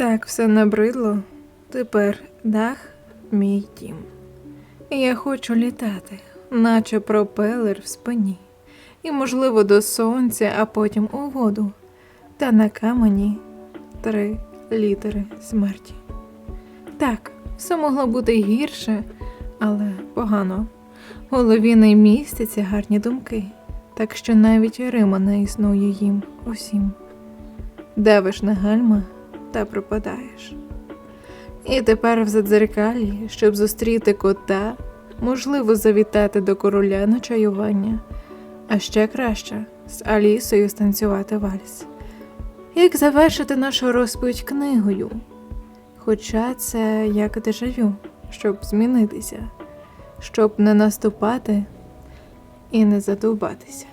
Так все набридло. Тепер дах мій дім. Я хочу літати, наче пропелер в спині. І, можливо, до сонця, а потім у воду. Та на камені три літери смерті. Так, все могло бути гірше, але погано. В голові не містяться гарні думки, так що навіть Рима не існує їм усім. Давиш на гальма та пропадаєш. І тепер в задзеркалі, щоб зустріти кота, можливо завітати до короля на чаювання, а ще краще з Алісою станцювати вальс. Як завершити нашу розповідь книгою? Хоча це як дежавю, щоб змінитися, щоб не наступати і не задовбатися.